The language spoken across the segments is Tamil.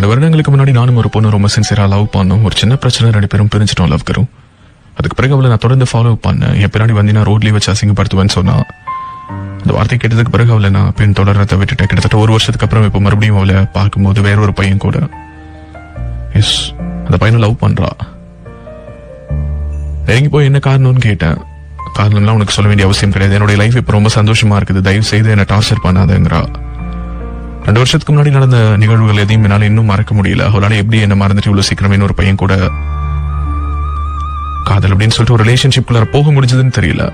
ரெண்டு வருடங்களுக்கு முன்னாடி நானும் ஒரு பொண்ணு ரொம்ப சின்சியராக லவ் பண்ணோம். ஒரு சின்ன பிரச்சனை ரெண்டு பேரும் பிரிஞ்சிட்டோம் லவ் கரும் அதுக்கு பிறகு அவளை நான் தொடர்ந்து ஃபாலோ பண்ணேன். என் பின்னாடி வந்து நான் ரோட்லேயே வச்சு அசிங்கப்படுத்துவேன்னு சொன்னா அந்த வார்த்தை கேட்டதுக்கு பிறகு அவளை நான் பெண் தொடர்றதை விட்டுட்டேன். கிட்டத்தட்ட ஒரு வருஷத்துக்கு அப்புறம் இப்போ மறுபடியும் அவளை பார்க்கும்போது வேற ஒரு பையன் கூட. எஸ் அந்த பையனை லவ் பண்றா. நெருங்கி போய் என்ன காரணம்னு கேட்டேன். காரணம்லாம் உனக்கு சொல்ல வேண்டிய அவசியம் கிடையாது. என்னுடைய லைஃப் இப்போ ரொம்ப சந்தோஷமா இருக்குது. தயவு செய்து என்ன டார்ச்சர் பண்ணாதங்கிறா. ரெண்டு வருஷத்துக்கு முன்னாடி நடந்த நிகழ்வுகள் எதையும் என்னால இன்னும் மறக்க முடியல. அவளால எப்படி என்ன மறந்துட்டு இவ்வளவு சீக்கிரம் இன்னொரு பையன் கூட காதல் அப்படின்னு சொல்லிட்டு ஒரு ரிலேஷன்ஷிப்குள்ள போக முடிஞ்சதுன்னு தெரியல.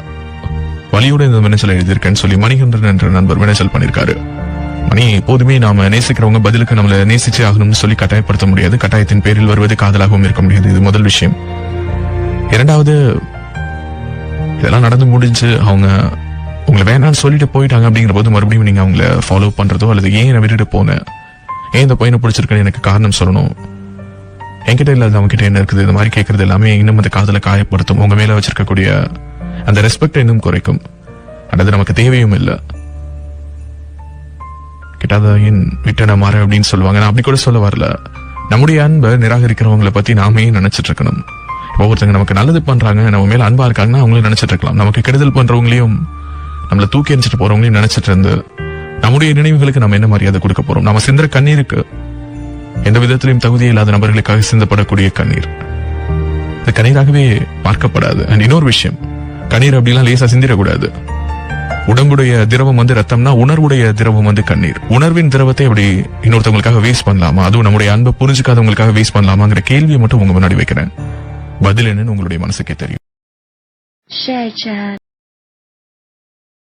வலியோட இந்த மினசல் எழுதியிருக்கேன்னு சொல்லி மணிகண்டன் என்ற நண்பர் மினசல் பண்ணிருக்காரு மணி எப்போதுமே நாம நேசிக்கிறவங்க பதிலுக்கு நம்மள நேசிச்சே ஆகணும்னு சொல்லி கட்டாயப்படுத்த முடியாது. கட்டாயத்தின் பேரில் வருவது காதலாகவும் இருக்க முடியாது. இது முதல் விஷயம். இரண்டாவது இதெல்லாம் நடந்து முடிஞ்சு அவங்க உங்களை வேணாம்னு சொல்லிட்டு போயிட்டாங்க அப்படிங்கிற போது மறுபடியும் நீங்க அவங்கள ஃபாலோ பண்றதோ அல்லது ஏன் என்னை விட்டுட்டு போனேன் ஏன் இந்த பையனை பிடிச்சிருக்குன்னு எனக்கு காரணம் சொல்லணும்? என்கிட்ட இல்லாத அவங்க கிட்ட என்ன இருக்குது? இந்த மாதிரி கேட்கறது எல்லாமே இன்னும் அந்த காதலை காயப்படுத்தும். உங்க மேல வச்சிருக்கக்கூடிய அந்த ரெஸ்பெக்ட் இன்னும் குறைக்கும். அல்லது நமக்கு தேவையும் இல்லை. கிட்டாத ஏன் விட்டன மாற அப்படின்னு சொல்லுவாங்க. நான் அப்படி கூட சொல்ல வரல. நம்முடைய அன்பை நிராகரிக்கிறவங்களை பத்தி நாமே நினைச்சிட்டு இருக்கணும்? ஒவ்வொருத்தங்க நமக்கு நல்லது பண்றாங்க நம்ம மேல அன்பா இருக்காங்கன்னா அவங்களும் நினைச்சிட்டு இருக்கலாம். நமக்கு கெடுதல் பண்றவங்களையும் நம்மளை தூக்கி எறிஞ்சிட்டு போறவங்களையும் நினைச்சிட்டு இருந்து நம்முடைய நினைவுகளுக்கு நம்ம என்ன மரியாதை கொடுக்க போறோம்? நம்ம சிந்துற கண்ணீருக்கு எந்த விதத்திலையும் தகுதி இல்லாத நபர்களுக்காக சிந்தப்படக்கூடிய கண்ணீர். இந்த கண்ணீராகவே பார்க்கப்படாது. அண்ட் இன்னொரு விஷயம் கண்ணீர் அப்படிலாம் லேசா சிந்திடக்கூடாது. உடம்புடைய திரவம் வந்து ரத்தம்னா உணர்வுடைய திரவம் வந்து கண்ணீர். உணர்வின் திரவத்தை அப்படி இன்னொருத்தவங்களுக்காக வேஸ்ட் பண்ணலாமா? அதுவும் நம்முடைய அன்பை புரிஞ்சுக்காதவங்களுக்காக வேஸ்ட் பண்ணலாமாங்கிற கேள்வியை மட்டும் உங்க முன்னாடி வைக்கிறேன். பதில் என்னன்னு உங்களுடைய மனசுக்கே தெரியும்.